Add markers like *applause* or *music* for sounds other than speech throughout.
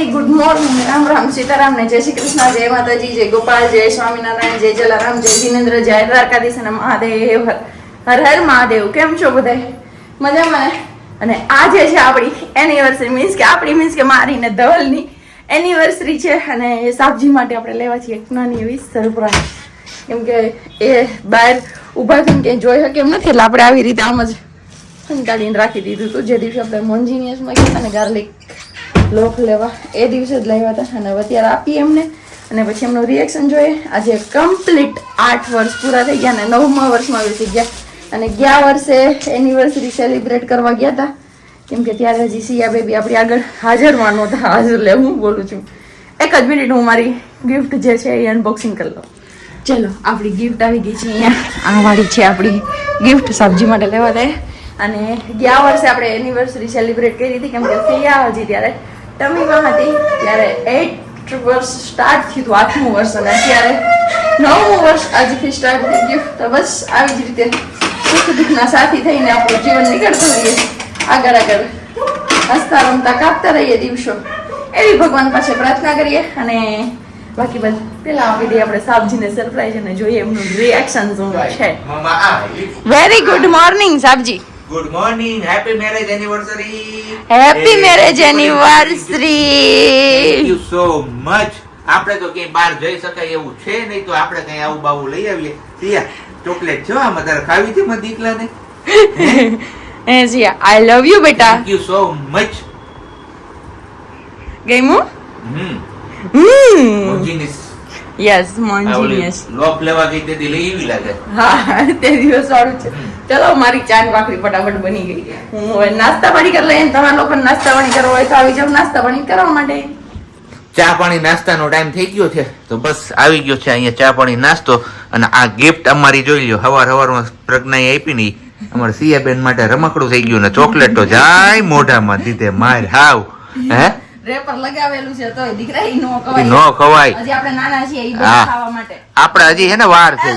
Very good morning. Ram Ram Sitaram ને જય શ્રી કૃષ્ણ, જય માતાજી, જય ગોપાલ, જય સ્વામિનારાયણ, જય જલારામ, જય જીનેન્દ્ર, જય દ્વારકાધીશ અને મહાદેવ. હર હર મહાદેવ. કેમ છો બધા? મજામાં અને આજે છે આપણી એનિવર્સરી મીન્સ કે આપણી મીન્સ કે મારી ને ધવલની એનિવર્સરી છે અને એ સાબજી માટે આપણે લેવા છીએ એક નાની એવી સરપ્રાઈઝ કેમ કે એ બહાર ઊભા થઈને ક્યાંય જોઈ શકે એમ નથી, એટલે આપણે આવી રીતે આમ જ સંતાડીને રાખી દીધું હતું. જે દિવસે આપણે મોન્જીનિયસમાં ગયા ને ગાર્લિક લોફ લેવા. એ દિવસે જ લાવ્યા હતા અને અત્યારે આપીએ એમને. અને પછી એમનું રિએક્શન જોઈએ. આજે કમ્પ્લીટ આઠ વર્ષ પૂરા થઈ ગયા અને નવમા વર્ષમાં બેસી ગયા. અને ગયા વર્ષે એનિવર્સરી સેલિબ્રેટ કરવા ગયા હતા. કેમ કે ત્યારે હજી સિયા બેબી આપણી આગળ હાજરમાં નહોતા. હાજર લે હું બોલું છું. એક જ મિનિટ હું મારી ગિફ્ટ જે છે એ અનબોક્સિંગ કરી લઉં. ચલો, આપણી ગિફ્ટ આવી ગઈ છે અહીંયા. આ વાળી છે આપણી ગિફ્ટ સબ્જી માટે લેવા દે. અને ગયા વર્ષે આપણે એનિવર્સરી સેલિબ્રેટ કરી હતી. કેમ કે સિયા હજી ત્યારે. ટમીમાં હતી ત્યારે એટ વર્ષ સ્ટાર્ટ થયું હતું આઠમું વર્ષ અને અત્યારે નવમું વર્ષ આજથી સ્ટાર્ટ થઈ ગયું. તો બસ આવી જ રીતે સુખ દુઃખના સાથી થઈને આપણું જીવન નીકળતું રહીએ. આગળ આગળ હસતા રમતા કાપતા રહીએ દિવસો. એવી ભગવાન પાસે પ્રાર્થના કરીએ અને બાકી બસ પેલા આપી દઈએ આપણે સાબજીને સરપ્રાઈઝ અને જોઈએ એમનું રિએક્શન શું છે. મમ્મા very good morning સાબજી. Good morning happy marriage anniversary happy marriage thank anniversary you so much આપણે તો ક્યાંય બહાર જઈ શકાય એવું છે નહીં તો આપણે કઈ આવું બાવું લઈ આવીએ. સિયા ચોકલેટ છે આમાં તારે ખાવી છે મારા દીકલાને એ સિયા આઈ લવ યુ બેટા. થેન્ક યુ સો મચ ગઈમું હમ. હમ. યસ મોન્જીનિયસ લોક લેવા ગઈ તે દિલે એવી લાગે. હા તે દિવસ સારું છે. ચલો મારી ચાન ભાખરી ફટાફટ બની ગઈ. હું હવે નાસ્તા પાણી કરી લઈએ તમારા લોકો નાસ્તા પાણી કરવા હોય તો આવી જાવ નાસ્તા પાણી કરવા માટે. ચા પાણી નાસ્તાનો ટાઈમ થઈ ગયો છે તો બસ આવી ગયો છે અહીંયા ચા પાણી નાસ્તો અને આ ગિફ્ટ અમારી જોઈ લ્યો હવાર હવારમાં પ્રજ્ઞાએ આપી ની અમારા સિયાબેન માટે રમકડું થઈ ગયું ને ચોકલેટ તો જાય મોઢામાં દીધે માર હાવ હે? રેપર લગાવેલું છે તોય દીકરા ઈ નો કવાય નો ખવાય. હજી આપણે નાના છીએ ઈ હા. બધું ખાવા માટે. આપણે હજી હે ને વાર છે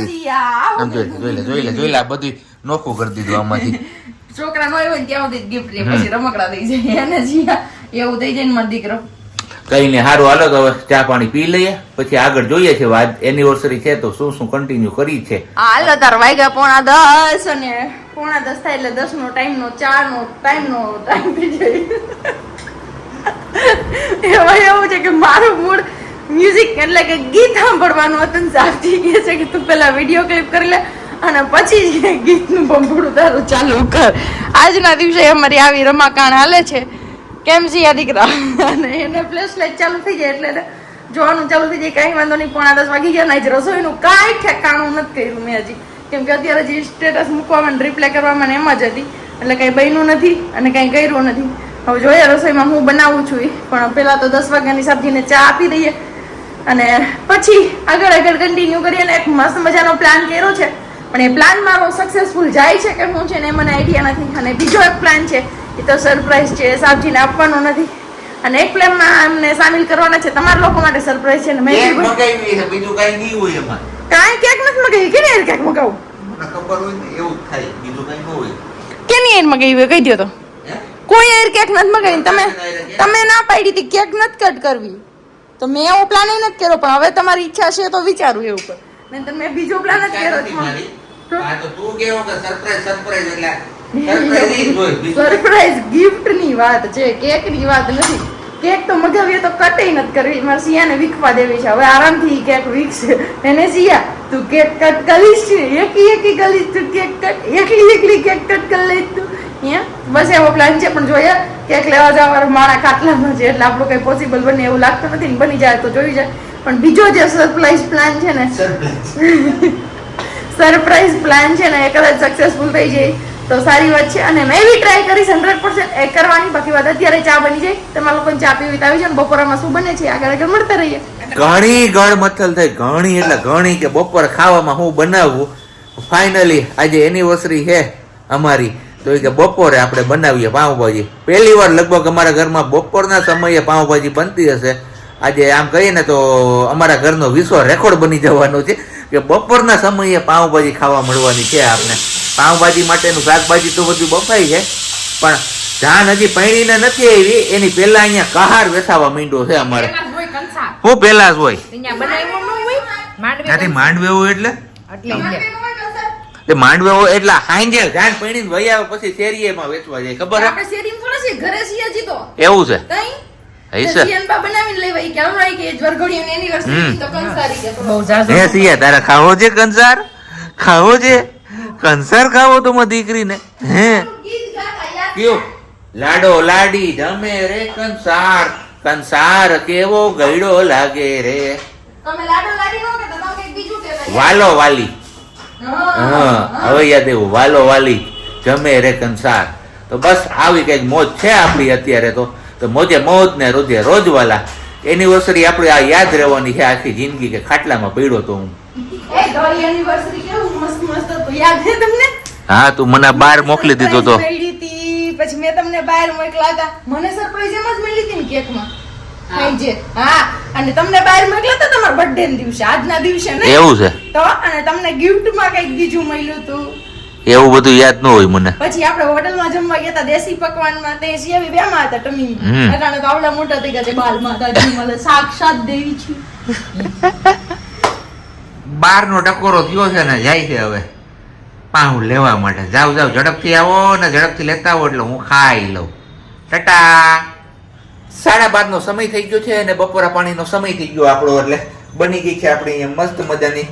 જોઈ લે, જોઈ લે જોઈ લે બધું નોખું કરી દીધું આમાંથી. *laughs* છોકરા નો આવ્યો ત્યાં સુધી ગિફ્ટ લે પછી રમકડા દઈ જાય. એને જીયા એવું થઈ જાય ને મારો દીકરો. કઈ ને સારું હાલો તો ચા પાણી પી લઈએ. પછી આગળ જોઈએ છે વાત. એનિવર્સરી છે તો શું શું કન્ટિન્યુ કરી છે? હાલ તાર વાગ્યા પોણા દસ અને પોણા દસ થાય એટલે દસ નો ટાઈમ નો ચાર નો ટાઈમ નો ટાઈમ થઈ જાય. *laughs* એમાં એવું છે કે મારું મૂડ મ્યુઝિક એટલે કે ગીત સાંભળવાનું હતું ને સાચી કહે છે કે તું પેલા વીડિયો ક્લિપ કરી લે. અને પછી ગીતનું બંબડું તારું ચાલુ કર. આજના દિવસે અમારી આવી રમાકાણ હાલે છે. કેમ છે આ દીકરા? અને એને ફ્લેશ લાઈટ ચાલુ થઈ જાય એટલે જોવાનું ચાલુ થઈ જાય કાંઈ વાંધો નહીં, પોણા દસ વાગી ગયા જ રસોઈનું કાંઈ ઠેકાણું નથી કર્યું મેં હજી. કેમ કે અત્યારે જે સ્ટેટસ મૂકવામાં રિપ્લાય કરવામાં એમ જ હતી. એટલે કંઈ બન્યું નથી અને કંઈ કર્યું નથી. હવે જોઈએ રસોઈમાં હું બનાવું છું. પણ પહેલાં તો દસ વાગ્યાની સબ્જીને ચા આપી દઈએ. અને પછી આગળ આગળ કન્ટિન્યુ કરીએ અને એક મસ્ત મજાનો પ્લાન કર્યો છે. પણ એ પ્લાન મારો સક્સેસફુલ જાય છે કે શું છે ને એ મને આઈડિયા નથી અને બીજો એક પ્લાન છે એ તો સરપ્રાઈઝ છે સાબજીને આપવાનો નથી. અને એક પ્લાનમાં અમને સામેલ કરવાના છે તમારા લોકો માટે સરપ્રાઈઝ છે ને મેં બીજું કઈ નહીં હોય એમાં. કાંઈ કેક નથી મગાવી કેની યાર કેક મગાવું? ખબર હોય ને એવું થાય બીજું કઈ ન હોય. કેની યાર મગાવી હોય કહી દો તો. કોઈ યાર કેક નથી મગાવી તમે તમે ના પાડી હતી કેક નથી કટ કરવી. તો મેં એવો પ્લાન નથી કર્યો પણ હવે તમારી ઈચ્છા છે તો વિચારું એવું ઉપર. નહીં તમે બીજો પ્લાન જ કર્યો છે. મારી. આ તો તું કેવો કે સરપ્રાઈઝ સરપ્રાઈઝ એટલે સરપ્રાઈઝ ઈ જ હોય બીજું સરપ્રાઈઝ ગિફ્ટની વાત છે કેકની વાત નથી. કેક તો મગાવીએ તો નથી કરવી. મારે સિયાને વીખવા દેવી છે. હવે આરામથી કેક વીખશે. એને સિયા તું કેક કટ કરીશ એકી એકી કરીશ તું કેક કટ એકલી એકલી કેક કટ કરી લઈશ તું? અહીંયા બસ એવો પ્લાન છે. પણ જોઈએ કેક લેવા જવા મારા ખાટલામાં છે. એટલે આપણું કઈ પોસિબલ બને એવું લાગતું નથી ને બની જાય તો જોઈ જાય. પણ બીજો જે સરપ્રાઈઝ પ્લાન છે ને સરપ્રાઈઝ *laughs* સરપ્રાઈઝ પ્લાન છે ને એ કદાચ સક્સેસફુલ થઈ જાય. તો સારી વાત છે. અને મેં બી ટ્રાય કરીશ હંડ્રેડ પર્સન્ટ એ કરવાની. બાકી વાત અત્યારે ચા બની જાય. તમારા લોકોને ચા પીવી આવી છે બપોરામાં શું બને છે? આગળ આગળ મળતા રહીએ. ઘણી ગળ મથલ થઈ ઘણી એટલે ઘણી કે બપોર ખાવામાં હું બનાવવું ફાઇનલી આજે એનિવર્સરી છે અમારી. તો એ કે બપોરે આપણે બનાવીએ પાઉંભાજી. પહેલી વાર લગભગ અમારા ઘરમાં બપોરના સમયે પાઉંભાજી બનતી હશે. આજે આમ કહીએ ને તો અમારા ઘરનો વિશ્વ રેકોર્ડ બની જવાનો છે. કે બપોરના સમયે પાઉંભાજી ખાવા મળવાની છે આપને. પાઉંભાજી માટેનું શાકભાજી તો બધું બફાઈ છે. પણ જાન હજી પૈણીને નથી આવી એની પહેલા અહીંયા કહાર વેસાવા માંડ્યો છે અમારે. હું પહેલા જ હોય. અહીંયા હોય, ત્યાંથી માંડવે એટલે? એટલે માંડવે એટલે. હાંજે જાન પૈણીને આવે પછી શેરીએમાં વેચવા જાય. ખબર હે? આપણે શેરીમાં થોડા છીએ, ઘરે છીએ તો. એવું છે. કઈ? ખાવો છે કંસાર? ખાવો છે? કંસાર ખાવો તો મારી દીકરીને. હે? કયો? લાડો લાડી જમે રે કંસાર. કંસાર કેવો ગયડો લાગે રે. તમે લાડો લાડી નો કહેતા, તમે બીજું કહેતા. વાલો વાલી. હા, હા હવે યાદ એવું વાલો વાલી જમે રે કંસાર. તો બસ આવી કંઈક મોજ છે આપણી અત્યારે તો. તો મોજે મોજ ને રોજે રોજ વાલા એનિવર્સરી આપણે આ યાદ રહેવાની છે આખી જિંદગી કે ખાટલામાં પડ્યો તો હું? હા તું મને બહાર મોકલી દીધો તો. પછી મેં તમને બહાર મોકલા હતા. મને સરપ્રાઈઝ એમ જ મળી હતી ને કેકમાં. હા. અને તમને બહાર મોકલા હતા તમારા બર્થડે ના દિવસે. આજના દિવસે નહીં? એવું છે. તો અને તમને ગિફ્ટમાં કંઈક બીજું મળ્યું હતું. એવું બધું યાદ ન હોય મને. પછી આપણે હોટલમાં જમવા ગયા હતા દેશી પકવાનમાં તે સિયાવી બેમાં હતા ટમી અટાણે તો આવડા મોટા થઈ ગયા છે બાલ માતાજી મને સાક્ષાત દેવી છે. બાર નો ટકોરો થયો છે ને જાય છે હવે. પાહું લેવા માટે. જાવ જાવ ઝડપથી આવો ને ઝડપથી લેતા આવો એટલે હું ખાઈ લઉં. ટટા. સાડા બાર નો સમય થઈ ગયો છે અને બપોરા પાણીનો સમય થઈ ગયો આપણો એટલે બની ગઈ છે આપણી મસ્ત મજાની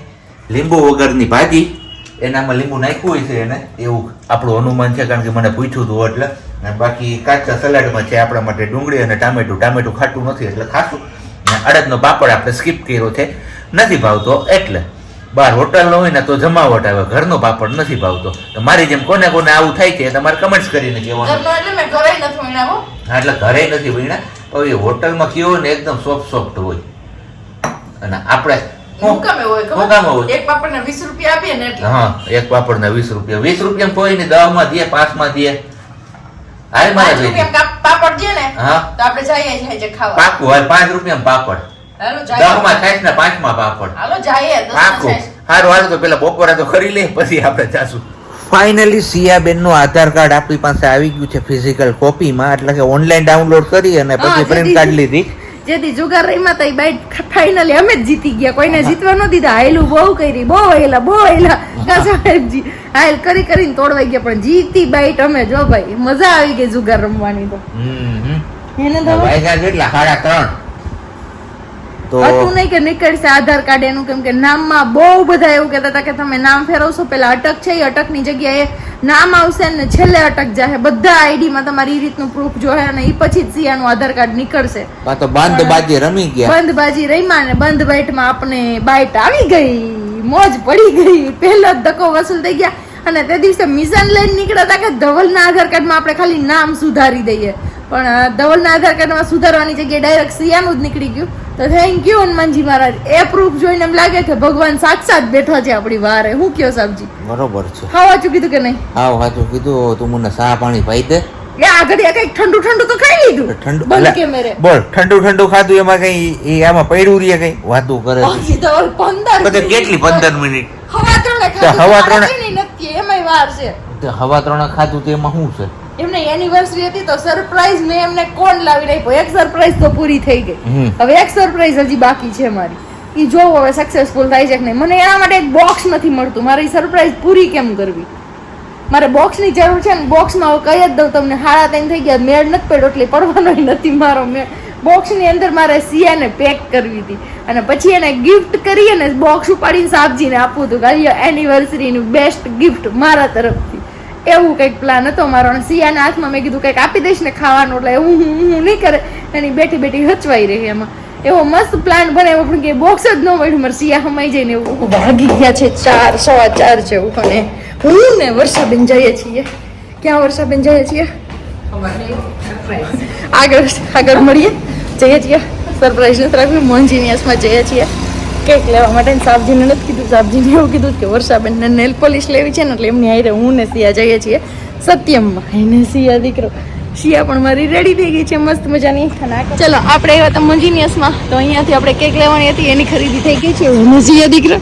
લીંબુ વગરની ભાજી. એનામાં લીંબુ નાખ્યું હોય છે એને એવું આપણું અનુમાન છે કારણ કે મને પૂછ્યું હતું એટલે. અને બાકી કાચા સલાડમાં છે આપણા માટે ડુંગળી અને ટામેટું. ટામેટું ખાટું નથી એટલે ખાશું અને અડદનો પાપડ આપણે સ્કીપ કર્યો છે. નથી ભાવતો એટલે. બહાર હોટલનો હોય ને તો જમાવટ આવે. ઘરનો પાપડ નથી ભાવતો. તો મારી જેમ કોને કોને આવું થાય છે તમારે કમેન્ટ્સ કરીને કહેવાનું. એટલે ઘરે નથી વણાવો હા, એટલે ઘરે નથી ભણ્યા હવે હોટલમાં કેવો ને એકદમ સોફ્ટ સોફ્ટ હોય. અને આપણે હું કામે હોય હું કામે હોય? ખબર એક પાપડના 20 રૂપિયા આપીએ ને એટલે. હા એક પાપડ ને વીસ રૂપિયા. વીસ રૂપિયા કોઈ નહીં દવા માં દે પાંચમાં દે. હાલ મારે પાંચ પાપડ છે ને હા. તો આપણે જઈએ છીએ ખાવા. પાકું હાલ પાંચ રૂપિયા પાપડ. હાલો દસમાં થાય ને પાંચમાં પાપડ. હાલો જઈએ પાકું. સારું હાલ તો પેલા બપોરે તો કરી લે પછી આપણે જાશું. ફાઇનલી સિયાબેનનું આધાર કાર્ડ આપણી પાસે આવી ગયું છે ફિઝિકલ કોપીમાં એટલે કે ઓનલાઈન ડાઉનલોડ કરી અને પછી પ્રિન્ટ. કાઢી લીધી. જેથી જુગાર રહીમાં તો બાઈટ ફાઇનલી અમે જ જીતી ગયા. કોઈને જીતવા ન દીધા. હાયલું બહુ કરી બહુ હેલા બહુ હેલા કાં હાયલ કરી કરીને તોડવાઈ ગયા પણ જીતી બાઈટ અમે જો ભાઈ. મજા આવી ગઈ જુગાર રમવાની તો. એને તો કેટલા? સાડા ત્રણ. તો હતું નહીં કે નીકળશે આધાર કાર્ડ એનું કેમ કે નામમાં બહુ બધા એવું કહેતા હતા કે તમે નામ ફેરવશો પેલા અટક છે એ અટકની જગ્યાએ નામ આવશે ને છેલ્લે અટક જાય બધા આઈડીમાં તમારી એ રીતનું પ્રૂફ જોહે અને એ પછી જ સિયાનું આધાર કાર્ડ નીકળશે. તો બંધ બાજી રમી ગયા. બંધ બાજી રમ્યા ને બંધ બાઈટમાં આપણે બાઈટ આવી ગઈ. મોજ પડી ગઈ. પહેલો જ ધક્કો વસૂલ થઈ ગયા. અને તે દિવસે મિશન લઈને નીકળ્યા હતા કે ધવલના આધાર કાર્ડમાં આપણે ખાલી નામ સુધારી દઈએ. પણ ધવલના આધાર કાર્ડમાં સુધારવાની જગ્યાએ ડાયરેક્ટ સિયાનું જ નીકળી ગયું. તો થેન્ક યુ હનુમાનજી મહારાજ. એ પ્રૂફ જોઈને એમ લાગે કે ભગવાન સાક્ષાત બેઠો છે આપણી વારે. હું કયો સાહેબજી? બરોબર છે. હા વાંચું કીધું કે નહીં? હા સાચું કીધું. તું મને સા પાણી પાઈ દે. એ આગળ કઈ ઠંડુ ઠંડુ તો ખાઈ લીધું. ઠંડુ બોલ કે મેરે બોલ ઠંડુ ઠંડુ ખાધું એમાં કઈ એ આમાં પડ્યું રે કઈ? વાતું કરે છે. તો પંદર બધે કેટલી પંદર મિનિટ? હવા ત્રણે ખાધું હવા તો ત્રણે- એમાંય વાર છે. હવા ત્રણે ખાધું તો એમાં શું છે? એમને એનિવર્સરી હતી તો સરપ્રાઈઝ મેં એમને કોણ લાવી નાખ્યો એક સરપ્રાઈઝ તો પૂરી થઈ ગઈ. હવે એક સરપ્રાઈઝ હજી બાકી છે મારી. એ જોવો હવે સક્સેસફુલ થાય છે કે નહીં. મને એના માટે એક બોક્સ નથી મળતું. મારે ઈ સરપ્રાઈઝ પૂરી કેમ કરવી? મારે બોક્સની જરૂર છે ને બોક્સમાં હવે કહી જ દઉં તમને હાડા તૈન થઈ ગયા મેળ નથી પડ્યો એટલે પડવાનો નથી મારો મેળ. બોક્સની અંદર મારે સિયાને પેક કરવી હતી. અને પછી એને ગિફ્ટ કરી અને બોક્સ ઉપાડીને સાબજીને આપવું હતું કે એનિવર્સરીનું બેસ્ટ ગિફ્ટ મારા તરફથી. એવું કંઈક પ્લાન હતો મારો અને સિયાના હાથમાં મેં કીધું કંઈક આપી દઈશ ને ખાવાનું એટલે હું હું હું નહીં કરે. એની બેઠી બેઠી હચવાઈ રહી એમાં. એવો મસ્ત પ્લાન બનાવ્યો પણ કે બોક્સ જ ન મળ્યું. મારે સિયા સમાઈ જઈને એવું ભાગી ગયા છે ચાર સવા ચાર જેવું. અને હું ને વર્ષાબેન જઈએ છીએ. ક્યાં વર્ષાબેન જઈએ છીએ? આગળ આગળ મળીએ. જઈએ છીએ. સરપ્રાઈઝ નથી રાખ્યું મોન્જીનિયસમાં જઈએ છીએ. કેક લેવા માટે સાબજીને નથી કીધું. સાબજીને એવું કીધું કે વર્ષાબેનને નેલ પોલિશ લેવી છે ને એટલે એમની હારે હું ને સિયા જઈએ છીએ સત્યમમાં. એને સિયા દીકરો. શિયા પણ મારી રેડી થઈ ગઈ છે, મસ્ત મજાની. ચલો, આપણે આવ્યા હતા મંજીનિયસમાં. તો અહીંયાથી આપણે કેક લેવાની હતી, એની ખરીદી થઈ ગઈ છે. હું સિયા દીકરો.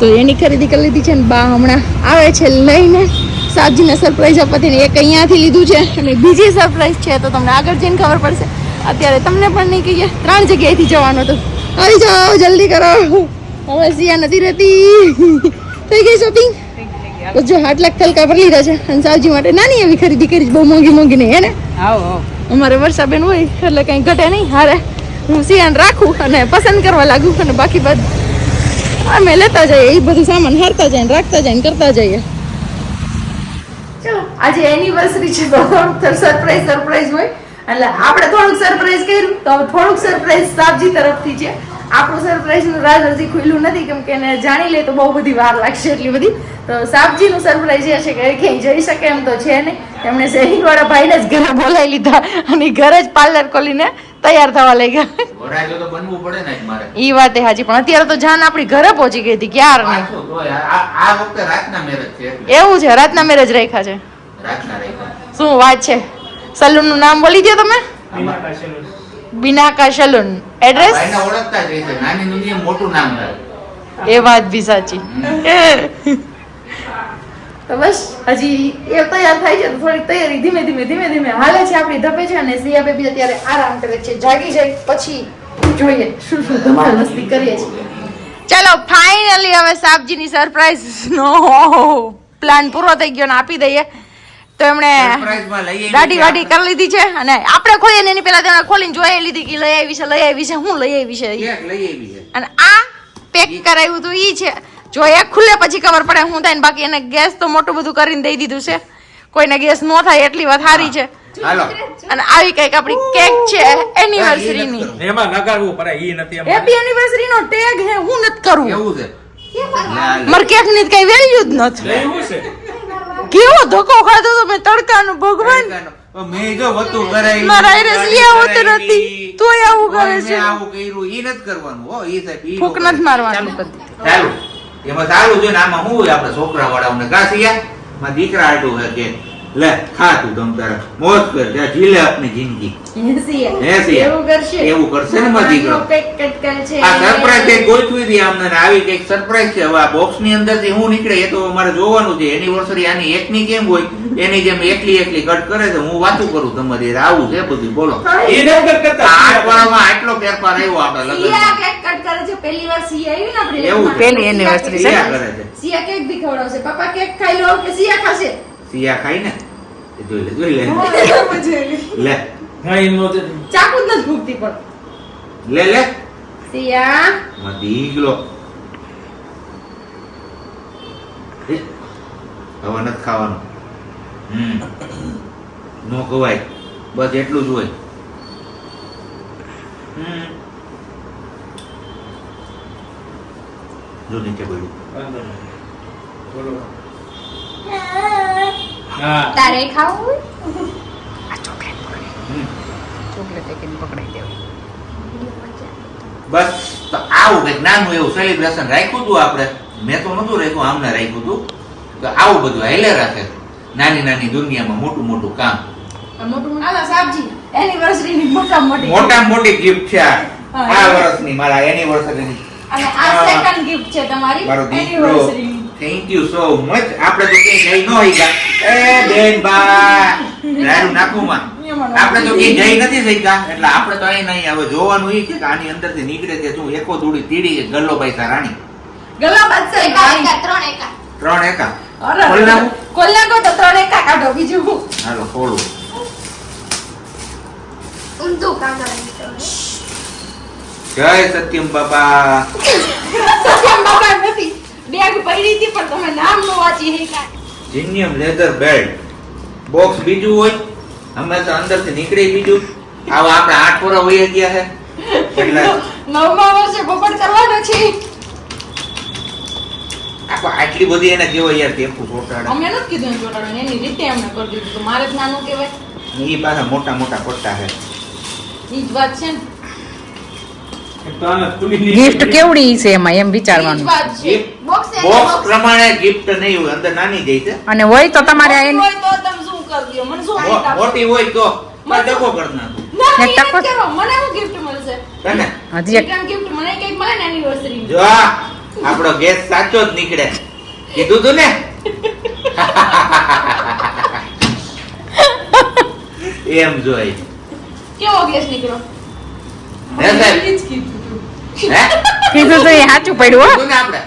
તો એની ખરીદી કરી લીધી છે ને બા હમણાં આવે છે લઈને. સાબજીને સરપ્રાઈઝ આપવાથી એક અહીંયાથી લીધું છે. અને બીજી સરપ્રાઈઝ છે, તો તમને આગળ જઈને ખબર પડશે. અત્યારે તમને પણ નહીં કહીએ, ત્રણ જગ્યાએથી જવાનું હતું. આવી જાઓ જલ્દી કરો. હવે સિયા નથી રહેતી. થઈ ગઈ શોપિંગ તો જો આઠ લાખ તલકા પર લીધા છે. અને સાવજી માટે નાની એવી ખરીદી કરી બહુ મોંઘી મોંઘી નહીં હે ને? આવો આવો. અમારે વર્ષાબેન હોય એટલે કંઈ ઘટે નહીં હારે. હું સિયાન રાખું અને પસંદ કરવા લાગુ અને બાકી બધું અમે લેતા જઈએ એ બધું સામાન હારતા જઈએ ને રાખતા જઈએ ને કરતા જઈએ. ચલો આજે એનિવર્સરી છે તો સરપ્રાઈઝ સરપ્રાઈઝ હોય. એટલે આપણે થોડુંક સરપ્રાઈઝ કર્યું તો થોડુંક સરપ્રાઈઝ સાબજી તરફથી છે. આપણું સરપ્રાઈઝનું રાજ હજી ખુલ્લું નથી કેમ કે એને જાણી લે તો બહુ બધી વાર લાગશે એટલી બધી. તો સાબજીનું સરપ્રાઈઝ એ છે કે ક્યાંય જઈ શકે એમ તો છે નહીં. એમણે શહેરીવાળા ભાઈને જ ઘરે બોલાવી લીધા અને ઘરે જ પાર્લર ખોલીને તૈયાર થવા લઈ ગયા ઈ વાત એ હાજી પણ અત્યારે તો જાન આપણી ઘરે પહોંચી ગઈ હતી એટલે. એવું છે રાતના મેરેજ રાખ્યા છે. શું વાત છે? સલૂનનું નામ બોલી દો તમે? બિનાકા સલૂન એડ્રેસ ભાઈને ઓળખતા જ હશે. નાની દુનિયા મોટું નામ થાય એ વાત બી સાચી. તો બસ હજી એ તૈયાર થાય છે થોડીક તૈયારી ધીમે ધીમે ધીમે ધીમે હાલે છે આપણી ધપે છે અને સિયા બેબી અત્યારે આરામ કરે છે જાગી જાય પછી જોઈએ શું શું ધમાલ મસ્તી કરીએ છીએ. ચાલો ફાઇનલી હવે સાબજીની સરપ્રાઈઝ નો પ્લાન પૂરો થઈ ગયો ને આપી દઈએ. તો એમણે દાઢી વાઢી કરી લીધી છે અને આપણે ખોલીએ ને એની પેલા તેને ખોલીને જોઈ લીધી કે લઈ આવી છે લઈ આવી છે હું લઈ આવી છે. કેક લઈ આવી છે. અને આ પેક કરાવ્યું હતું ઈ છે. જો એ ખુલે પછી ખબર પડે હું થાય ને બાકી એને ગેસ તો મોટું બધું કરીને દઈ દીધું છે. કોઈને ગેસ ન થાય એટલી વાત સારી છે. હાલો. અને આવી કંઈક આપણી કેક છે એનિવર્સરી ની એમાં નગાડવું પડે ઈ નથી એમાં. હેપી એનિવર્સરી નો ટેગ હે હું નથી કરું. એવું છે. લા. કેકની કઈ વેલ્યુ જ નથી. એવું છે. કેવો ધક્કો ખાધો તો મેં તડકાનો ભગવાન મેં જો વતું કરાવી મારા હારે ગાડી સિયા હોતો કરાવી. નથી. તોય આવું કરે છે. મેં આવું કર્યું ઈ નથી કરવાનું હો ઈ સાહેબ ઈ ફૂક નથી મારવાનું. ચાલુ એમાં સારું છે ને આમાં હું હોય? આપણે છોકરા વાળાઓને કાસિયા માં દીકરા આટું છે કે લે ખા તું તમ તારે. મોજ કર ત્યાં જીલે આપની જિંદગી. એસી એવું કરશે. એવું કરશે ને મારી દીકરો. આ સરપ્રાઈઝ કંઈક ગોઠવી દી આમને આવી કંઈક સરપ્રાઈઝ છે. હવે આ બોક્સની અંદરથી હું નીકળે એ તો મારે જોવાનું છે. એનિવર્સરી આની એકની કેમ હોય? એની જેમ એકલી એકલી કટ કરે છે. હું વાતું કરું તમારી આવું છે બધું. બોલો. આઠ વાળામાં આટલો ફેરફાર આવ્યો આપણે સિયા લગ્નમાં. કેક કટ કરે છે. પહેલી વાર સિયા આવી ને આપણે એવું પહેલી એનિવર્સરી સિયા કરે છે. સિયા કેક બી ખવડાવશે પપ્પા કેક ખાઈ લો કે સિયા ખાશે? સિયા ખાઈ ને? જોઈ લે. જોઈ લે. લે. હા, નો ચાકુ જ નથી ફૂટતી પણ. લે લે. સિયા. માં દીકલો હવે નથી ખાવાનું. હમ. નો ખવાય. બસ એટલું જ હોય. જો નીચે બોલ્યું વાંધો નહીં. બોલો. તારે ખાવું હમ. ચોકલેટ એક પકડાઈ દેવાય બસ તો આવું કંઈક નાનું એવું સેલિબ્રેશન રાખ્યું હતું આપણે. મેં તો નતું રાખ્યું આમને રાખ્યું હતું. તો આવું બધું હેલે રાખે. નાની નાની દુનિયામાં મોટું મોટું કામ. આ મોટું આલા સાબજી મોટા મોટી મોટામાં મોટી ગિફ્ટ છે આ. આ વર્ષની મારા એનિવર્સરીની અને આ સેકન્ડ ગિફ્ટ છે તમારી anniversary thank you so much આપણે તો કઈ જઈ ન ગયા એ બેન બા રાડું નાખું માં. આપણે તો કઈ જઈ નથી શક્યા. એટલે આપણે તો અહીં નહીં. હવે જોવાનું એ છે કે આની અંદરથી નીકળે છે શું? એકો દોડી તીડી છે સા રાણી. ગલ્લો બાદશાહ ત્રણ એકા. ત્રણ એકા. અરે ખોલી નાખું? ખોલી તો ત્રણ એકા કાઢો બીજું. હાલો ખોલું. ઊંધું કાગળ જય સત્યમ બાબા સત્યમ બાબા નથી. બેગ પડી હતી પણ તમે નામ નો વાંચી શક્યા. જીનિયમ લેધર બેલ્ટ. બોક્સ બીજું હોય? હંમેશા અંદરથી નીકળી બીજું. આવો આપણે આઠ વર્ષ વહી ગયા છે એટલે નવમા વર્ષે બપોર કરવાનો છે. આટલી બધી એને કેવો યાર ટેપુ ચોટાડે અમે નથી કીધું ચોટાડવાનું એની રીતે એમને કરી દીધું તો મારે જ નાનું કહેવાય. એ પાછા મોટા મોટા પટ્ટા છે એ જ વાત છે ને. ગિફ્ટ કેવડી છે એમાં એમ વિચારવાનું. બોક્સ પ્રમાણે ગિફ્ટ નહીં હોય અંદર નાની જઈ છે. અને હોય તો તમારે એને હોય તો તમે શું કરી મને શું મોટી હોય તો મને ડકો કરી મને શું ગિફ્ટ મળશે? તને? ગિફ્ટ મને કંઈક મળે એનિવર્સરી જો આપણો ગેસ સાચો જ નીકળે. કીધું તું ને? *laughs* એમ જોઈ. કેવો ગેસ નીકળ્યો? ને સાહેબ? હે? કીધું તો એ સાચું પડ્યું હો. ને આપણે.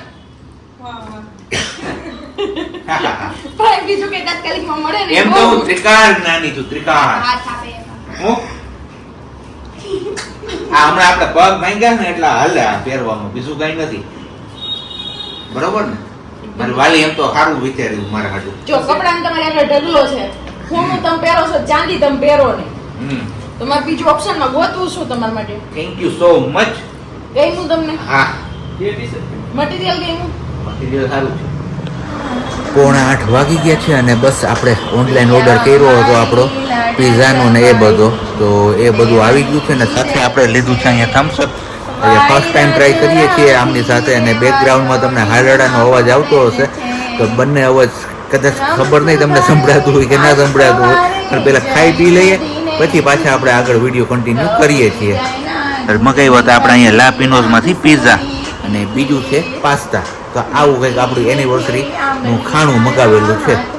બીજું કઈ તાત્કાલિકમાં મળે ને? એમ તો હું ત્રિકાળ નાની છું ત્રિકાળ. હાથ આપે એમાં. હું? આ હમણાં આપણે પગ ભાંગ્યા ને એટલે હાલે આ પહેરવામાં બીજું કઈ નથી. બરોબર ને? મારી વાલી એમ તો સારું વિચાર્યું મારા હાટું. જો કપડાને તમારે આગળ ઢગલો છે. હું તમે પહેરો છો ચાંદી તમે પહેરો ને તમારે બીજું ઓપ્શનમાં ગોતવું શું તમારા માટે? થેન્ક યુ સો મચ ગઈમું તમને? હા. મટીરીયલ. ગઈમું મટીરિયલ સારું છે. પોણા આઠ વાગી ગયા છે અને બસ આપણે ઓનલાઈન ઓર્ડર કર્યો હતો આપણો. પીઝાનો ને એ બધો. તો એ બધું આવી ગયું છે ને સાથે આપણે લીધું છે અહીંયા થમ્સઅપ એટલે ફર્સ્ટ ટાઈમ ટ્રાય કરીએ છીએ આમની સાથે અને બેકગ્રાઉન્ડમાં તમને હાલડાનો અવાજ આવતો હશે તો બંને અવાજ કદાચ ખબર નહીં તમને સંભળાતું હોય કે ના સંભળાતું હોય. પણ પહેલાં ખાઈ પી લઈએ પછી પાછા આપણે આગળ વીડિયો કન્ટિન્યુ કરીએ છીએ. મગાવ્યા હતા આપણે અહીંયા લા પિનોઝમાંથી પીઝા અને બીજું છે પાસ્તા તો આવું કંઈક આપણું એનિવર્સરી નું ખાણું મગાવેલું છે.